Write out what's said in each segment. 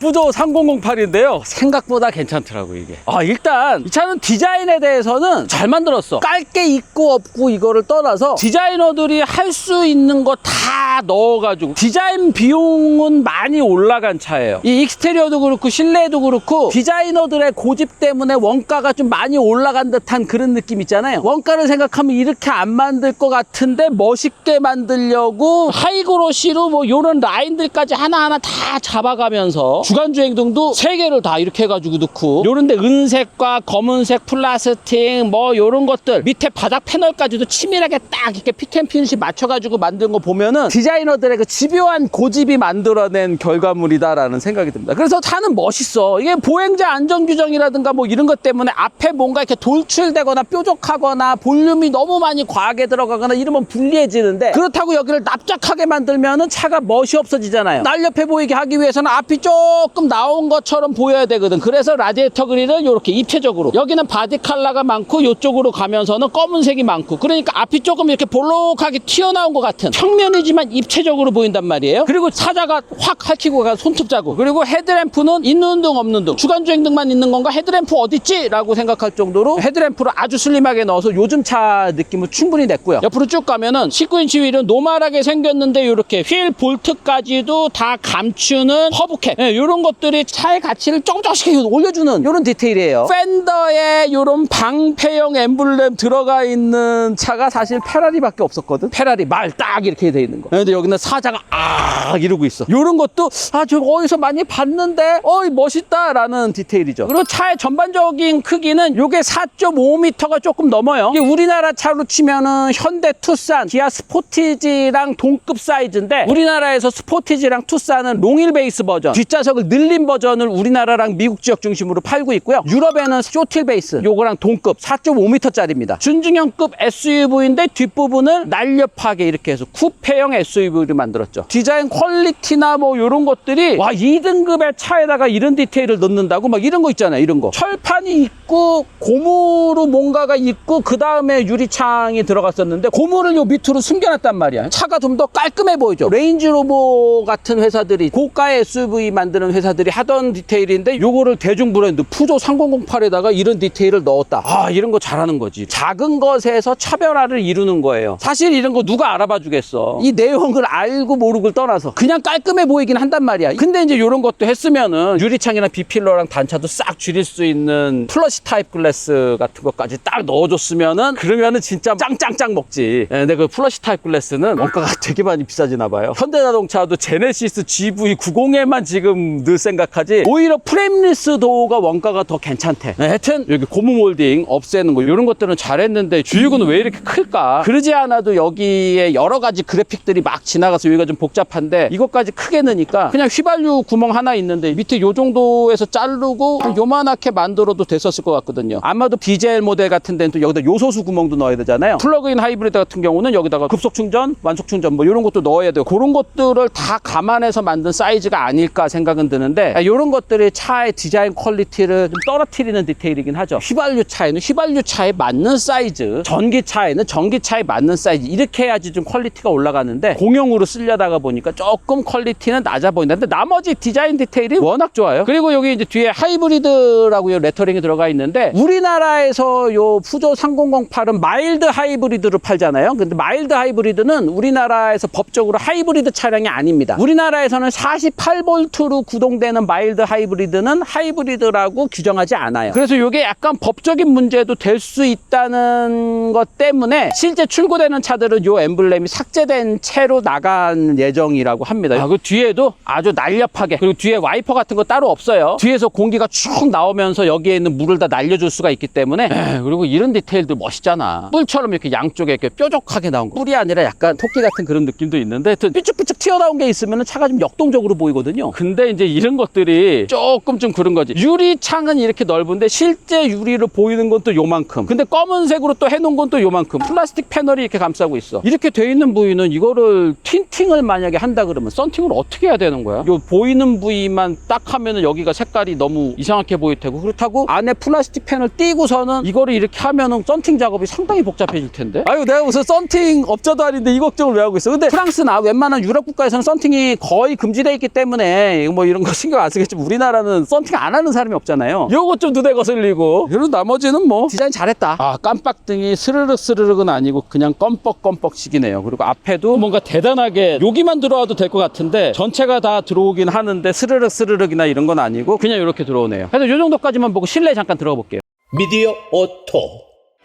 푸조 3008인데요. 생각보다 괜찮더라고 이게. 아 일단 이 차는 디자인에 대해서는 잘 만들었어. 깔 게 있고 없고 이거를 떠나서 디자이너들이 할 수 있는 거 다 넣어가지고 디자인 비용은 많이 올라간 차예요. 이 익스테리어도 그렇고 실내도 그렇고 디자이너들의 고집 때문에 원가가 좀 많이 올라간 듯한 그런 느낌 있잖아요. 원가를 생각하면 이렇게 안 만들 것 같은데 멋있게 만들려고 하이그로시로 뭐 요런 라인들까지 하나하나 다 잡아가면서 주 간주행등도 세 개를 다 이렇게 해가지고 넣고 요런데 은색과 검은색 플라스틱 뭐 요런 것들 밑에 바닥 패널까지도 치밀하게 딱 이렇게 핏앤피니시 맞춰가지고 만든 거 보면은 디자이너들의 그 집요한 고집이 만들어낸 결과물이다라는 생각이 듭니다. 그래서 차는 멋있어. 이게 보행자 안전 규정이라든가 뭐 이런 것 때문에 앞에 뭔가 이렇게 돌출되거나 뾰족하거나 볼륨이 너무 많이 과하게 들어가거나 이러면 불리해지는데 그렇다고 여기를 납작하게 만들면은 차가 멋이 없어지잖아요. 날렵해 보이게 하기 위해서는 앞이 조금 나온 것처럼 보여야 되거든. 그래서 라디에이터 그릴을 이렇게 입체적으로 여기는 바디 컬러가 많고 이쪽으로 가면서는 검은색이 많고 그러니까 앞이 조금 이렇게 볼록하게 튀어나온 것 같은 평면이지만 입체적으로 보인단 말이에요. 그리고 사자가 확 핥히고 가 손톱 자국 그리고 헤드램프는 있는 등 없는 등 주간주행등만 있는 건가 헤드램프 어딨지? 라고 생각할 정도로 헤드램프를 아주 슬림하게 넣어서 요즘 차 느낌을 충분히 냈고요. 옆으로 쭉 가면은 19인치 휠은 노멀하게 생겼는데 이렇게 휠 볼트까지도 다 감추는 허브캡 이런 것들이 차의 가치를 조금 조금씩 올려주는 이런 디테일이에요. 팬더에 이런 방패형 엠블렘 들어가 있는 차가 사실 페라리밖에 없었거든. 페라리 말 딱 이렇게 돼 있는 거. 근데 여기는 사자가 아 이러고 있어. 이런 것도 아 저 어디서 많이 봤는데 어이 멋있다 라는 디테일이죠. 그리고 차의 전반적인 크기는 요게 4.5m가 조금 넘어요. 이게 우리나라 차로 치면은 현대 투싼, 기아 스포티지랑 동급 사이즈인데 우리나라에서 스포티지랑 투싼은 롱일 베이스 버전, 뒷좌석 을 늘린 버전을 우리나라랑 미국 지역 중심으로 팔고 있고요. 유럽에는 쇼틸 베이스, 요거랑 동급 4.5m짜리입니다. 준중형급 SUV인데 뒷부분을 날렵하게 이렇게 해서 쿠페형 SUV를 만들었죠. 디자인 퀄리티나 뭐 이런 것들이 와 2등급의 차에다가 이런 디테일을 넣는다고 막 이런 거 있잖아요. 이런 거. 철판이 있고 고무로 뭔가가 있고 그 다음에 유리창이 들어갔었는데 고무를 요 밑으로 숨겨놨단 말이야. 차가 좀 더 깔끔해 보이죠. 레인지로버 같은 회사들이 고가의 SUV 만드는 회사들이 하던 디테일인데 요거를 대중 브랜드 푸조 3008에다가 이런 디테일을 넣었다. 아 이런 거 잘하는 거지. 작은 것에서 차별화를 이루는 거예요. 사실 이런 거 누가 알아봐 주겠어. 이 내용을 알고 모르고를 떠나서 그냥 깔끔해 보이긴 한단 말이야. 근데 이제 이런 것도 했으면은 유리창이랑 비필러랑 단차도 싹 줄일 수 있는 플러시 타입 글래스 같은 것까지 딱 넣어줬으면은 그러면은 진짜 짱짱짱 먹지. 예, 근데 그 플러시 타입 글래스는 원가가 되게 많이 비싸지나 봐요. 현대자동차도 제네시스 GV90에만 지금 늘 생각하지 오히려 프레임리스 도어가 원가가 더 괜찮대. 네, 하여튼 여기 고무 몰딩 없애는 거 이런 것들은 잘했는데 주유구는 왜 이렇게 클까? 그러지 않아도 여기에 여러 가지 그래픽들이 막 지나가서 여기가 좀 복잡한데 이것까지 크게 넣으니까 그냥 휘발유 구멍 하나 있는데 밑에 요 정도에서 자르고 한 요만하게 만들어도 됐었을 것 같거든요. 아마도 디젤 모델 같은 데는 또 여기다 요소수 구멍도 넣어야 되잖아요. 플러그인 하이브리드 같은 경우는 여기다가 급속 충전, 완속 충전 뭐 이런 것도 넣어야 돼요. 그런 것들을 다 감안해서 만든 사이즈가 아닐까 생각은 드는데 이런 것들이 차의 디자인 퀄리티를 좀 떨어뜨리는 디테일이긴 하죠. 휘발유 차에는 휘발유 차에 맞는 사이즈, 전기차에는 전기차에 맞는 사이즈 이렇게 해야지 좀 퀄리티가 올라가는데 공용으로 쓰려다가 보니까 조금 퀄리티는 낮아 보인다. 근데 나머지 디자인 디테일이 워낙 좋아요. 그리고 여기 이제 뒤에 하이브리드라고 요 레터링이 들어가 있는데 우리나라에서 요 푸조 3008은 마일드 하이브리드를 팔잖아요. 근데 마일드 하이브리드는 우리나라에서 법적으로 하이브리드 차량이 아닙니다. 우리나라에서는 48볼트로 구동되는 마일드 하이브리드는 하이브리드라고 규정하지 않아요. 그래서 이게 약간 법적인 문제도 될 수 있다는 것 때문에 실제 출고되는 차들은 요 엠블렘이 삭제된 채로 나간 예정이라고 합니다. 아, 그 뒤에도 아주 날렵하게 그리고 뒤에 와이퍼 같은 거 따로 없어요. 뒤에서 공기가 쭉 나오면서 여기에 있는 물을 다 날려줄 수가 있기 때문에 에이, 그리고 이런 디테일들 멋있잖아. 뿔처럼 이렇게 양쪽에 이렇게 뾰족하게 나온 거. 뿔이 아니라 약간 토끼 같은 그런 느낌도 있는데 하여튼 삐쭉삐쭉 튀어나온 게 있으면 차가 좀 역동적으로 보이거든요. 근데 이제 이런 것들이 조금 좀 그런 거지. 유리창은 이렇게 넓은데 실제 유리로 보이는 건 또 요만큼. 근데 검은색으로 또 해놓은 건 또 요만큼. 플라스틱 패널이 이렇게 감싸고 있어. 이렇게 돼 있는 부위는 이거를 틴팅을 만약에 한다 그러면 썬팅을 어떻게 해야 되는 거야? 요 보이는 부위만 딱 하면은 여기가 색깔이 너무 이상하게 보일 테고 그렇다고 안에 플라스틱 패널 띄고서는 이거를 이렇게 하면은 썬팅 작업이 상당히 복잡해질 텐데. 아유 내가 무슨 썬팅 업자도 아닌데 이 걱정을 왜 하고 있어? 근데 프랑스나 웬만한 유럽 국가에서는 썬팅이 거의 금지돼 있기 때문에 뭐 이런 거 신경 안 쓰겠지만 우리나라는 썬팅 안 하는 사람이 없잖아요. 요거 좀 눈에 거슬리고 그리고 나머지는 뭐 디자인 잘했다. 아 깜빡등이 스르륵 스르륵은 아니고 그냥 껌뻑껌뻑식이네요. 그리고 앞에도 뭔가 대단하게 여기만 들어와도 될 것 같은데 전체가 다 들어오긴 하는데 스르륵 스르륵이나 이런 건 아니고 그냥 이렇게 들어오네요. 그래서 요 정도까지만 보고 실내 잠깐 들어가 볼게요. 미디어 오토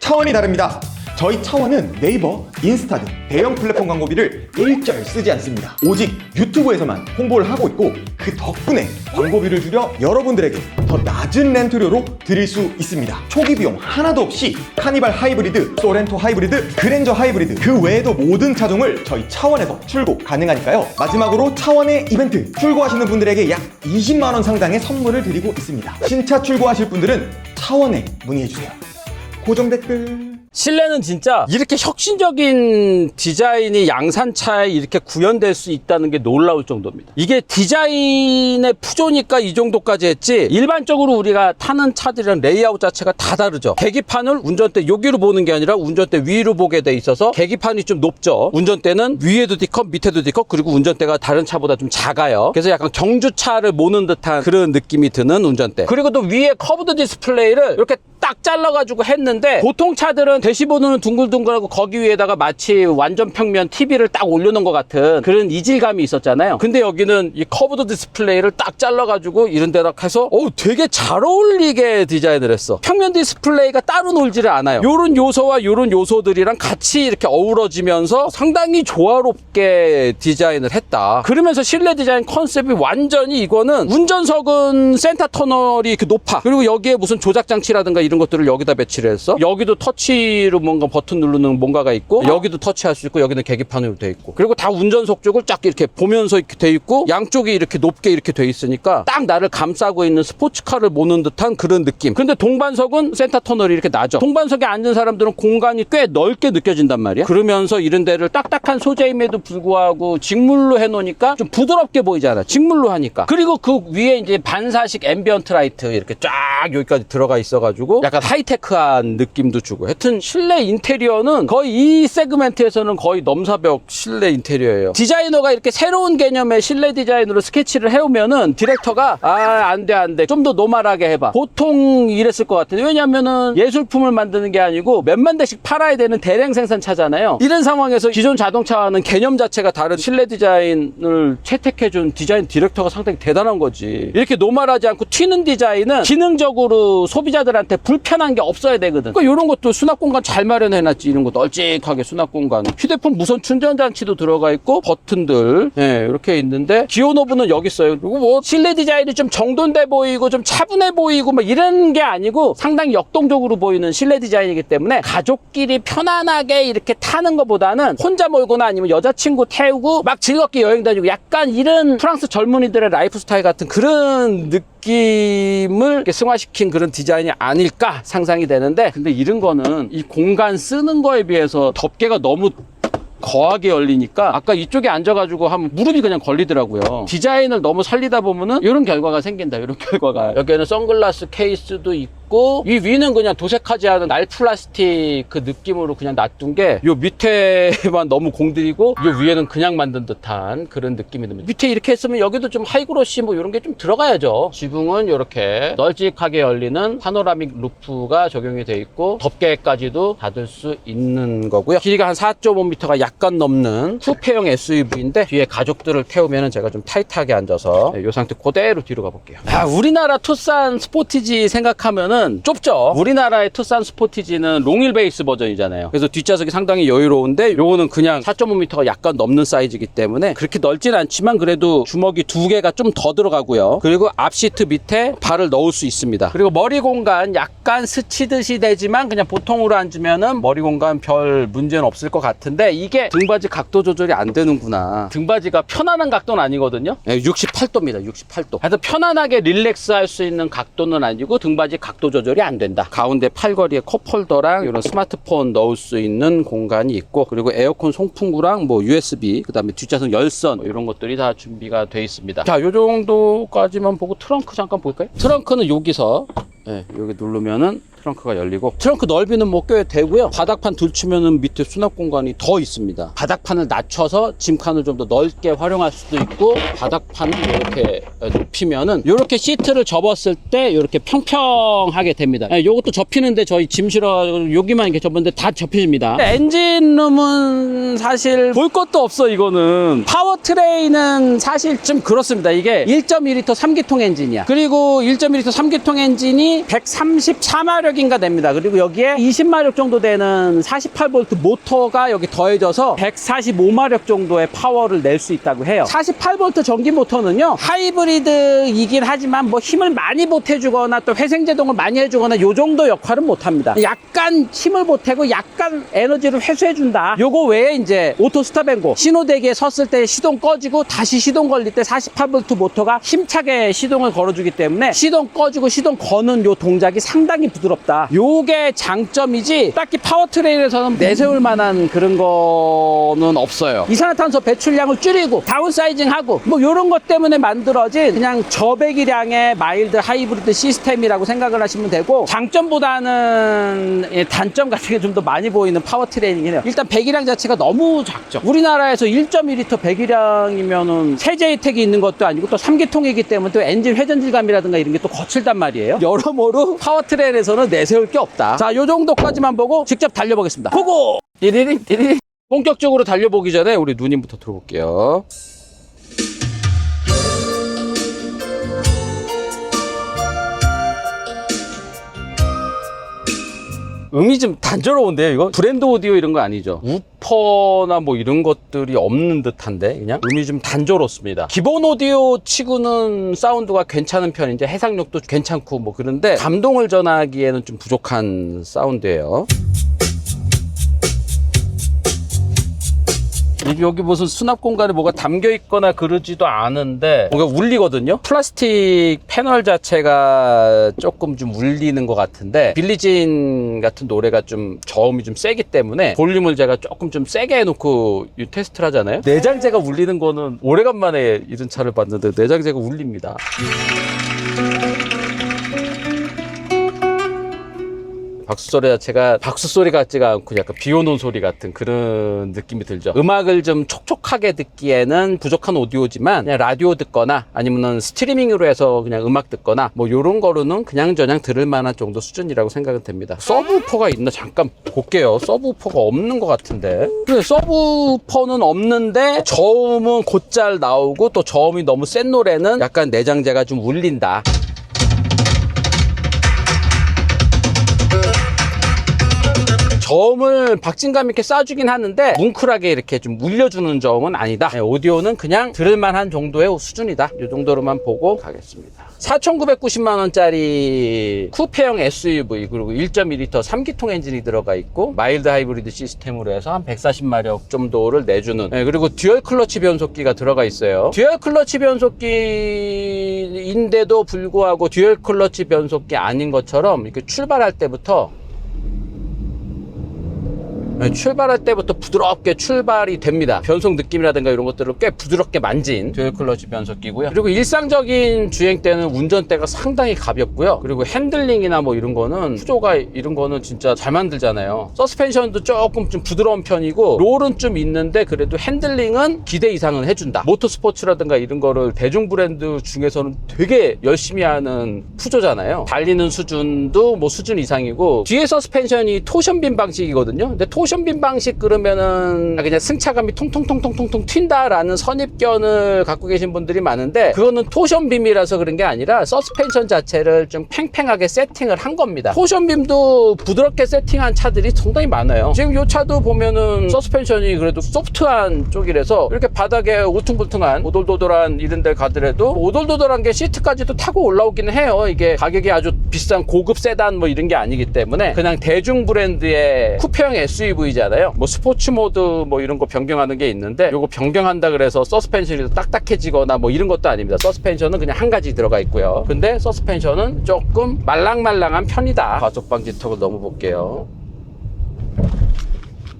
차원이 다릅니다. 저희 차원은 네이버, 인스타 등 대형 플랫폼 광고비를 일절 쓰지 않습니다. 오직 유튜브에서만 홍보를 하고 있고 그 덕분에 광고비를 줄여 여러분들에게 더 낮은 렌트료로 드릴 수 있습니다. 초기 비용 하나도 없이 카니발 하이브리드, 소렌토 하이브리드, 그랜저 하이브리드 그 외에도 모든 차종을 저희 차원에서 출고 가능하니까요. 마지막으로 차원의 이벤트 출고하시는 분들에게 약 20만 원 상당의 선물을 드리고 있습니다. 신차 출고하실 분들은 차원에 문의해 주세요. 고정 댓글 실내는 진짜 이렇게 혁신적인 디자인이 양산차에 이렇게 구현될 수 있다는 게 놀라울 정도입니다. 이게 디자인의 푸조니까 이 정도까지 했지 일반적으로 우리가 타는 차들이랑 레이아웃 자체가 다 다르죠. 계기판을 운전대 여기로 보는 게 아니라 운전대 위로 보게 돼 있어서 계기판이 좀 높죠. 운전대는 위에도 D컵 밑에도 D컵 그리고 운전대가 다른 차보다 좀 작아요. 그래서 약간 경주차를 모는 듯한 그런 느낌이 드는 운전대. 그리고 또 위에 커브드 디스플레이를 이렇게 딱 잘라가지고 했는데 보통 차들은 대시보드는 둥글둥글하고 거기 위에다가 마치 완전 평면 TV를 딱 올려놓은 것 같은 그런 이질감이 있었잖아요. 근데 여기는 이 커브드 디스플레이를 딱 잘라가지고 이런 데다 해서 어 되게 잘 어울리게 디자인을 했어. 평면 디스플레이가 따로 놀지를 않아요. 요런 요소와 요런 요소들이랑 같이 이렇게 어우러지면서 상당히 조화롭게 디자인을 했다. 그러면서 실내 디자인 컨셉이 완전히 이거는 운전석은 센터 터널이 이렇게 높아. 그리고 여기에 무슨 조작 장치라든가 이런 것들을 여기다 배치를 했어. 여기도 터치 로 뭔가 버튼 누르는 뭔가가 있고 여기도 터치할 수 있고 여기는 계기판으로 돼 있고 그리고 다 운전석 쪽을 쫙 이렇게 보면서 이렇게 돼 있고 양쪽이 이렇게 높게 이렇게 돼 있으니까 딱 나를 감싸고 있는 스포츠카를 모는 듯한 그런 느낌. 근데 동반석은 센터 터널이 이렇게 나죠. 동반석에 앉은 사람들은 공간이 꽤 넓게 느껴진단 말이야. 그러면서 이런 데를 딱딱한 소재임에도 불구하고 직물로 해놓으니까 좀 부드럽게 보이잖아. 직물로 하니까. 그리고 그 위에 이제 반사식 앰비언트 라이트 이렇게 쫙 여기까지 들어가 있어가지고 약간 하이테크한 느낌도 주고. 하여튼 실내 인테리어는 거의 이 세그멘트에서는 거의 넘사벽 실내 인테리어예요. 디자이너가 이렇게 새로운 개념의 실내 디자인으로 스케치를 해오면은 디렉터가 아 안 돼 안 돼 좀 더 노멀하게 해봐. 보통 이랬을 것 같은데 왜냐면은 예술품을 만드는 게 아니고 몇만 대씩 팔아야 되는 대량 생산차잖아요. 이런 상황에서 기존 자동차와는 개념 자체가 다른 실내 디자인을 채택해준 디자인 디렉터가 상당히 대단한 거지. 이렇게 노멀하지 않고 튀는 디자인은 기능적으로 소비자들한테 불편한 게 없어야 되거든. 그러니까 이런 것도 수납 공간 잘 마련해놨지. 이런 거 널찍하게 수납 공간. 휴대폰 무선 충전 장치도 들어가 있고 버튼들 예, 이렇게 있는데 기어 노브는 여기 있어요. 그리고 뭐 실내 디자인이 좀 정돈돼 보이고 좀 차분해 보이고 막 이런 게 아니고 상당히 역동적으로 보이는 실내 디자인이기 때문에 가족끼리 편안하게 이렇게 타는 것보다는 혼자 몰거나 아니면 여자친구 태우고 막 즐겁게 여행 다니고 약간 이런 프랑스 젊은이들의 라이프 스타일 같은 그런 느낌 을 이렇게 승화시킨 그런 디자인이 아닐까 상상이 되는데 근데 이런 거는 이 공간 쓰는 거에 비해서 덮개가 너무 거하게 열리니까 아까 이쪽에 앉아가지고 하면 무릎이 그냥 걸리더라고요. 디자인을 너무 살리다 보면은 이런 결과가 생긴다. 이런 결과가 여기에는 선글라스 케이스도 있고 이 위는 그냥 도색하지 않은 날 플라스틱 그 느낌으로 그냥 놔둔 게요 밑에만 너무 공들이고 요 위에는 그냥 만든 듯한 그런 느낌이 듭니다. 밑에 이렇게 했으면 여기도 좀 하이그로시 뭐 이런 게 좀 들어가야죠. 지붕은 이렇게 널찍하게 열리는 파노라믹 루프가 적용이 돼 있고 덮개까지도 닫을 수 있는 거고요. 길이가 한 4.5m가 약간 넘는 쿠페형 SUV인데 뒤에 가족들을 태우면 제가 좀 타이트하게 앉아서 이 상태 그대로 뒤로 가볼게요. 아, 우리나라 투싼 스포티지 생각하면은 좁죠. 우리나라의 투싼 스포티지는 롱일 베이스 버전이잖아요. 그래서 뒷좌석이 상당히 여유로운데 요거는 그냥 4.5m가 약간 넘는 사이즈이기 때문에 그렇게 넓진 않지만 그래도 주먹이 두 개가 좀 더 들어가고요. 그리고 앞 시트 밑에 발을 넣을 수 있습니다. 그리고 머리 공간 약간 스치듯이 되지만 그냥 보통으로 앉으면은 머리 공간 별 문제는 없을 것 같은데 이게 등받이 각도 조절이 안 되는구나. 등받이가 편안한 각도는 아니거든요. 68도입니다. 68도. 그래서 편안하게 릴렉스 할 수 있는 각도는 아니고 등받이 각도 조절이 안 된다. 가운데 팔걸이에 컵홀더랑 이런 스마트폰 넣을 수 있는 공간이 있고 그리고 에어컨 송풍구랑 뭐 USB 그다음에 뒷좌석 열선 뭐 이런 것들이 다 준비가 돼 있습니다. 자, 요 정도까지만 보고 트렁크 잠깐 볼까요? 트렁크는 여기서 예, 여기 누르면은 트렁크가 열리고 트렁크 넓이는 뭐 꽤 되고요. 바닥판 들치면은 밑에 수납 공간이 더 있습니다. 바닥판을 낮춰서 짐칸을 좀 더 넓게 활용할 수도 있고 바닥판을 이렇게 높이면은 이렇게 시트를 접었을 때 이렇게 평평하게 됩니다. 이것도 접히는데 저희 짐 실어 여기만 이렇게 접었는데 다 접힙니다. 엔진룸은 사실 볼 것도 없어 이거는 파워트레인은 사실 좀 그렇습니다. 이게 1.2L 3기통 엔진이야. 그리고 1.2L 3기통 엔진이 134마력 인가 됩니다. 그리고 여기에 20마력 정도 되는 48V 모터가 여기 더해져서 145마력 정도의 파워를 낼 수 있다고 해요. 48V 전기 모터는요, 하이브리드이긴 하지만 뭐 힘을 많이 보태주거나 또 회생 제동을 많이 해주거나 요 정도 역할은 못합니다. 약간 힘을 보태고 약간 에너지를 회수해준다. 요거 외에 이제 오토 스탑앤고 신호대기에 섰을 때 시동 꺼지고 다시 시동 걸릴 때 48V 모터가 힘차게 시동을 걸어주기 때문에 시동 꺼지고 시동 거는 요 동작이 상당히 부드럽다. 요게 장점이지 딱히 파워트레인에서는 내세울 만한 그런 거는 없어요. 이산화탄소 배출량을 줄이고 다운사이징하고 뭐 요런 것 때문에 만들어진 그냥 저배기량의 마일드 하이브리드 시스템이라고 생각을 하시면 되고 장점보다는 예, 단점 같은 게 좀 더 많이 보이는 파워트레인이긴 해요. 일단 배기량 자체가 너무 작죠. 우리나라에서 1.2L 배기량이면은 세제 혜택이 있는 것도 아니고 또 3기통이기 때문에 또 엔진 회전 질감이라든가 이런 게 또 거칠단 말이에요. 여러모로 파워트레인에서는 내세울 게 없다. 자, 요 정도까지만 보고 직접 달려보겠습니다. 고고! 띠리링 띠리링 본격적으로 달려보기 전에 우리 누님부터 들어볼게요. 음이 좀 단조로운데요, 이거? 브랜드 오디오 이런 거 아니죠? 우퍼나 뭐 이런 것들이 없는 듯한데, 그냥? 음이 좀 단조롭습니다. 기본 오디오 치고는 사운드가 괜찮은 편인데, 해상력도 괜찮고 뭐 그런데, 감동을 전하기에는 좀 부족한 사운드예요. 여기 무슨 수납 공간에 뭐가 담겨 있거나 그러지도 않은데 뭔가 울리거든요. 플라스틱 패널 자체가 조금 좀 울리는 것 같은데 빌리진 같은 노래가 좀 저음이 좀 세기 때문에 볼륨을 제가 조금 좀 세게 해놓고 이 테스트를 하잖아요. 내장재가 울리는 거는 오래간만에 이런 차를 봤는데 내장재가 울립니다. 박수 소리 자체가 박수 소리 같지가 않고 약간 비 오는 소리 같은 그런 느낌이 들죠. 음악을 좀 촉촉하게 듣기에는 부족한 오디오지만 그냥 라디오 듣거나 아니면은 스트리밍으로 해서 그냥 음악 듣거나 뭐 요런 거로는 그냥 저냥 들을 만한 정도 수준이라고 생각은 됩니다. 서브우퍼가 있나 잠깐 볼게요. 서브우퍼가 없는 것 같은데. 근데 서브우퍼는 없는데 저음은 곧잘 나오고 또 저음이 너무 센 노래는 약간 내장재가 좀 울린다. 저음을 박진감 있게 쏴주긴 하는데 뭉클하게 이렇게 좀 울려주는 저음은 아니다. 네, 오디오는 그냥 들을만한 정도의 수준이다. 이 정도로만 보고 가겠습니다. 4,990만 원짜리 쿠페형 SUV 그리고 1.2L 3기통 엔진이 들어가 있고 마일드 하이브리드 시스템으로 해서 한 140마력 정도를 내주는 네, 그리고 듀얼 클러치 변속기가 들어가 있어요. 듀얼 클러치 변속기인데도 불구하고 듀얼 클러치 변속기 아닌 것처럼 이렇게 출발할 때부터 네, 출발할 때부터 부드럽게 출발이 됩니다. 변속 느낌이라든가 이런 것들을 꽤 부드럽게 만진 듀얼 클러치 변속기고요. 그리고 일상적인 주행 때는 운전대가 상당히 가볍고요. 그리고 핸들링이나 뭐 이런 거는 구조가 이런 거는 진짜 잘 만들잖아요. 서스펜션도 조금 좀 부드러운 편이고 롤은 좀 있는데 그래도 핸들링은 기대 이상은 해준다. 모터스포츠라든가 이런 거를 대중 브랜드 중에서는 되게 열심히 하는 푸조잖아요. 달리는 수준도 뭐 수준 이상이고 뒤에 서스펜션이 토션빔 방식이거든요. 근데 토 션빔 방식 그러면은 그냥 승차감이 통통통통통통 튄다라는 선입견을 갖고 계신 분들이 많은데 그거는 토션빔이라서 그런 게 아니라 서스펜션 자체를 좀 팽팽하게 세팅을 한 겁니다. 토션빔도 부드럽게 세팅한 차들이 상당히 많아요. 지금 이 차도 보면은 서스펜션이 그래도 소프트한 쪽이라서 이렇게 바닥에 우퉁불퉁한 오돌도돌한 이런 데 가더라도 오돌도돌한 게 시트까지도 타고 올라오기는 해요. 이게 가격이 아주 비싼 고급 세단 뭐 이런 게 아니기 때문에 그냥 대중 브랜드의 쿠페형 SUV 잖아요. 뭐 스포츠 모드 뭐 이런 거 변경하는 게 있는데 요거 변경한다 그래서 서스펜션이 딱딱해지거나 뭐 이런 것도 아닙니다. 서스펜션은 그냥 한 가지 들어가 있고요. 근데 서스펜션은 조금 말랑말랑한 편이다. 과속 방지 턱을 넘어 볼게요.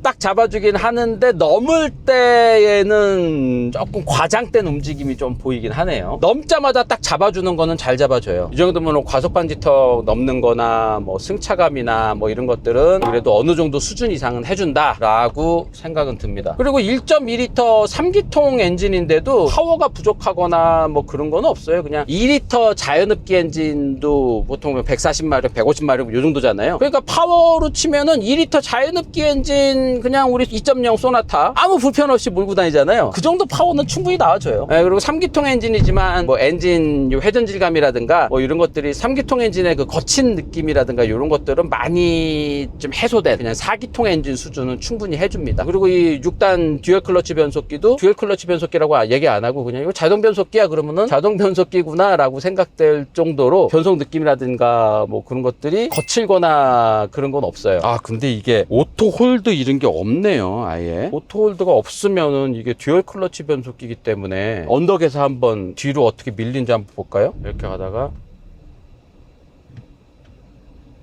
딱 잡아주긴 하는데 넘을 때에는 조금 과장된 움직임이 좀 보이긴 하네요. 넘자마자 딱 잡아주는 거는 잘 잡아줘요. 이 정도면 과속반지턱 넘는 거나 뭐 승차감이나 뭐 이런 것들은 그래도 어느 정도 수준 이상은 해준다 라고 생각은 듭니다. 그리고 1.2리터 3기통 엔진인데도 파워가 부족하거나 뭐 그런 건 없어요. 그냥 2리터 자연흡기 엔진도 보통 140마력, 150마력 요 정도잖아요. 그러니까 파워로 치면은 2리터 자연흡기 엔진 그냥 우리 2.0 소나타 아무 불편 없이 몰고 다니잖아요. 그 정도 파워는 충분히 나와줘요. 예, 그리고 3기통 엔진이지만 뭐 엔진 요 회전 질감이라든가 뭐 이런 것들이 3기통 엔진의 그 거친 느낌이라든가 이런 것들은 많이 좀 해소된 그냥 4기통 엔진 수준은 충분히 해줍니다. 그리고 이 6단 듀얼 클러치 변속기도 듀얼 클러치 변속기라고 아- 얘기 안 하고 그냥 이거 자동 변속기야 그러면은 자동 변속기구나라고 생각될 정도로 변속 느낌이라든가 뭐 그런 것들이 거칠거나 그런 건 없어요. 아 근데 이게 오토 홀드 이런 게 없네요. 아예 오토 홀드가 없으면은 이게 듀얼 클러치 변속기이기 때문에 언덕에서 한번 뒤로 어떻게 밀린지 한번 볼까요? 이렇게 가다가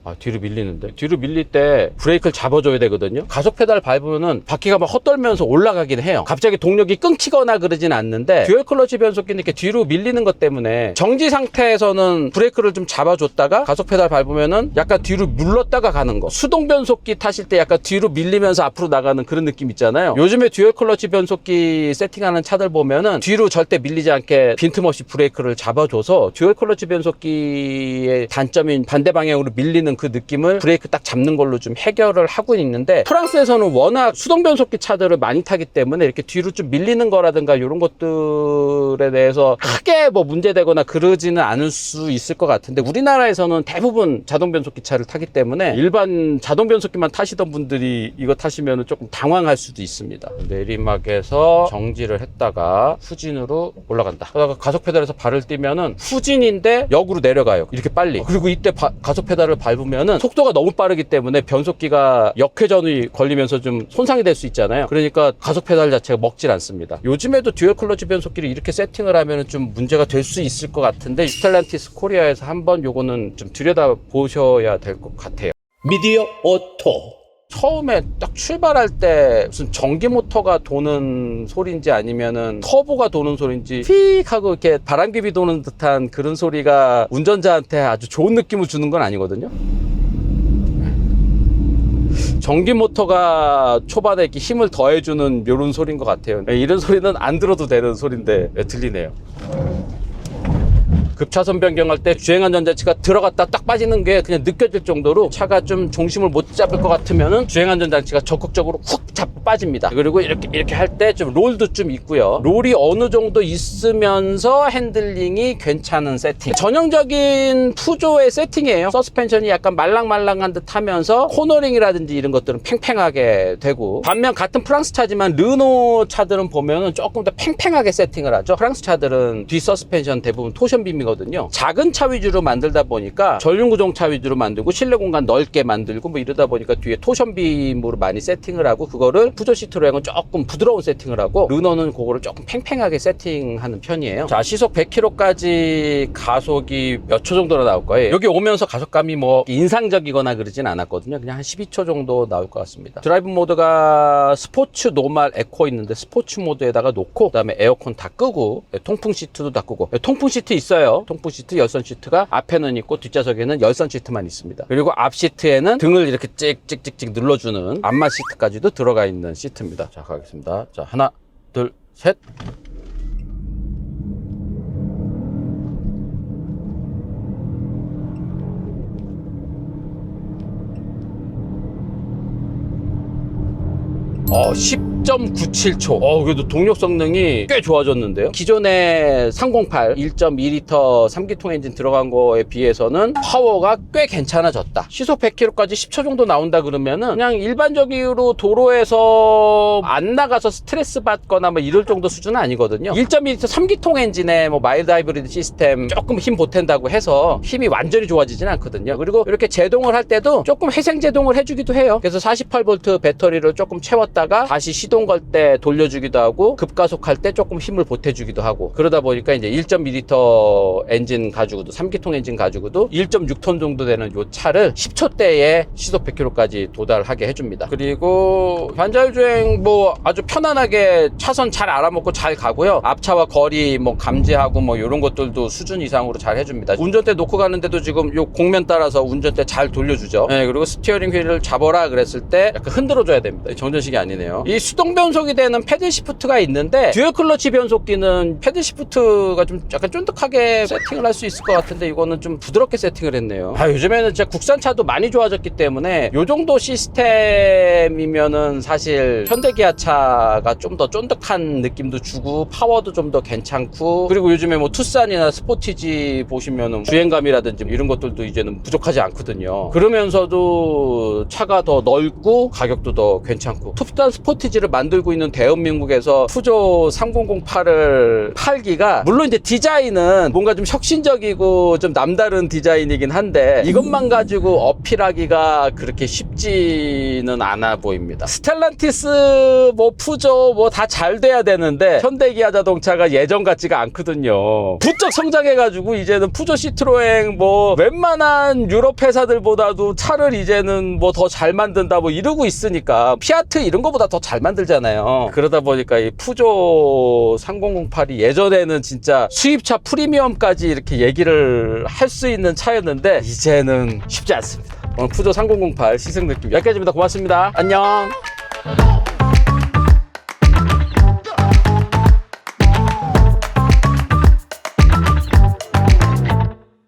아, 뒤로 밀리는데? 뒤로 밀릴 때 브레이크를 잡아줘야 되거든요? 가속 페달 밟으면은 바퀴가 막 헛돌면서 올라가긴 해요. 갑자기 동력이 끊기거나 그러진 않는데, 듀얼 클러치 변속기는 이렇게 뒤로 밀리는 것 때문에 정지 상태에서는 브레이크를 좀 잡아줬다가 가속 페달 밟으면은 약간 뒤로 물렀다가 가는 거. 수동 변속기 타실 때 약간 뒤로 밀리면서 앞으로 나가는 그런 느낌 있잖아요. 요즘에 듀얼 클러치 변속기 세팅하는 차들 보면은 뒤로 절대 밀리지 않게 빈틈없이 브레이크를 잡아줘서 듀얼 클러치 변속기의 단점인 반대 방향으로 밀리는 그 느낌을 브레이크 딱 잡는 걸로 좀 해결을 하고 있는데 프랑스에서는 워낙 수동 변속기 차들을 많이 타기 때문에 이렇게 뒤로 좀 밀리는 거라든가 이런 것들에 대해서 크게 뭐 문제되거나 그러지는 않을 수 있을 것 같은데 우리나라에서는 대부분 자동 변속기 차를 타기 때문에 일반 자동 변속기만 타시던 분들이 이거 타시면 조금 당황할 수도 있습니다. 내리막에서 정지를 했다가 후진으로 올라간다. 그러다가 가속 페달에서 발을 떼면은 후진인데 역으로 내려가요. 이렇게 빨리. 그리고 이때 바- 가속 페달을 밟으면 은 속도가 너무 빠르기 때문에 변속기가 역회전이 걸리면서 좀 손상이 될 수 있잖아요. 그러니까 가속 페달 자체가 먹질 않습니다. 요즘에도 듀얼 클러치 변속기를 이렇게 세팅을 하면은 좀 문제가 될 수 있을 것 같은데 스텔란티스 코리아에서 한번 요거는 좀 들여다 보셔야 될 것 같아요. 미디어 오토 처음에 딱 출발할 때 무슨 전기 모터가 도는 소리인지 아니면은 터보가 도는 소리인지 휙 하고 이렇게 바람개비 도는 듯한 그런 소리가 운전자한테 아주 좋은 느낌을 주는 건 아니거든요. 전기 모터가 초반에 이렇게 힘을 더해주는 이런 소리인 것 같아요. 이런 소리는 안 들어도 되는 소리인데 왜 들리네요. 급차선 변경할 때 주행 안전 장치가 들어갔다 딱 빠지는 게 그냥 느껴질 정도로 차가 좀 중심을 못 잡을 것 같으면은 주행 안전 장치가 적극적으로 훅 잡고 빠집니다. 그리고 이렇게 이렇게 할 때 좀 롤도 좀 있고요. 롤이 어느 정도 있으면서 핸들링이 괜찮은 세팅. 전형적인 푸조의 세팅이에요. 서스펜션이 약간 말랑말랑한 듯 하면서 코너링이라든지 이런 것들은 팽팽하게 되고 반면 같은 프랑스 차지만 르노 차들은 보면은 조금 더 팽팽하게 세팅을 하죠. 프랑스 차들은 뒷 서스펜션 대부분 토션 빔이거 든요. 작은 차 위주로 만들다 보니까 전륜구동 차 위주로 만들고 실내 공간 넓게 만들고 뭐 이러다 보니까 뒤에 토션빔으로 많이 세팅을 하고 그거를 푸조 시트로행은 조금 부드러운 세팅을 하고 르노는 그거를 조금 팽팽하게 세팅하는 편이에요. 자 시속 100km까지 가속이 몇 초 정도로 나올 거예요. 여기 오면서 가속감이 뭐 인상적이거나 그러진 않았거든요. 그냥 한 12초 정도 나올 것 같습니다. 드라이브 모드가 스포츠, 노말, 에코 있는데 스포츠 모드에다가 놓고 그다음에 에어컨 다 끄고 네, 통풍 시트도 다 끄고 네, 통풍 시트 있어요. 통풍 시트 열선 시트가 앞에는 있고 뒷좌석에는 열선 시트만 있습니다. 그리고 앞 시트에는 등을 이렇게 찍찍찍찍 눌러주는 안마 시트까지도 들어가 있는 시트입니다. 자 가겠습니다. 자 하나, 둘, 셋. 어, 10.97초. 어, 그래도 동력 성능이 꽤 좋아졌는데요. 기존의 308 1.2리터 3기통 엔진 들어간 거에 비해서는 파워가 꽤 괜찮아졌다. 시속 100km까지 10초 정도 나온다 그러면은 그냥 일반적으로 도로에서 안 나가서 스트레스 받거나 뭐 이럴 정도 수준은 아니거든요. 1.2리터 3기통 엔진에 뭐 마일드 하이브리드 시스템 조금 힘 보탠다고 해서 힘이 완전히 좋아지진 않거든요. 그리고 이렇게 제동을 할 때도 조금 회생 제동을 해주기도 해요. 그래서 48V 배터리를 조금 채웠다가 다시 시동을 시동 걸 때 돌려주기도 하고 급가속할 때 조금 힘을 보태주기도 하고 그러다 보니까 이제 1.2리터 엔진 가지고도 3기통 엔진 가지고도 1.6톤 정도 되는 요 차를 10초대에 시속 100km까지 도달하게 해줍니다. 그리고 반자율 주행 뭐 아주 편안하게 차선 잘 알아먹고 잘 가고요. 앞차와 거리 뭐 감지하고 뭐 이런 것들도 수준 이상으로 잘 해줍니다. 운전대 놓고 가는데도 지금 요 공면 따라서 운전대 잘 돌려주죠. 네, 그리고 스티어링 휠을 잡아라 그랬을 때 약간 흔들어줘야 됩니다. 정전식이 아니네요. 이 수동 변속이 되는 패들 시프트가 있는데 듀얼 클러치 변속기는 패들 시프트가 좀 약간 쫀득하게 세팅을 할 수 있을 것 같은데 이거는 좀 부드럽게 세팅을 했네요. 아, 요즘에는 진짜 국산차도 많이 좋아졌기 때문에 요 정도 시스템이면은 사실 현대기아차가 좀 더 쫀득한 느낌도 주고 파워도 좀 더 괜찮고 그리고 요즘에 뭐 투싼이나 스포티지 보시면은 주행감이라든지 이런 것들도 이제는 부족하지 않거든요. 그러면서도 차가 더 넓고 가격도 더 괜찮고 투싼 스포티지를 만들고 있는 대한민국에서 푸조 3008을 팔기가 물론 이제 디자인은 뭔가 좀 혁신적이고 좀 남다른 디자인이긴 한데 이것만 가지고 어필하기가 그렇게 쉽지는 않아 보입니다. 스텔란티스 뭐 푸조 뭐 다 잘 돼야 되는데 현대기아 자동차가 예전 같지가 않거든요. 부쩍 성장해가지고 이제는 푸조 시트로행 뭐 웬만한 유럽 회사들보다도 차를 이제는 뭐 더 잘 만든다 뭐 이러고 있으니까 피아트 이런 거보다 더 잘 만 들잖아요. 그러다 보니까 이 푸조 3008이 예전에는 진짜 수입차 프리미엄까지 이렇게 얘기를 할 수 있는 차였는데 이제는 쉽지 않습니다. 오늘 푸조 3008 시승 느낌 여기까지입니다. 고맙습니다. 안녕.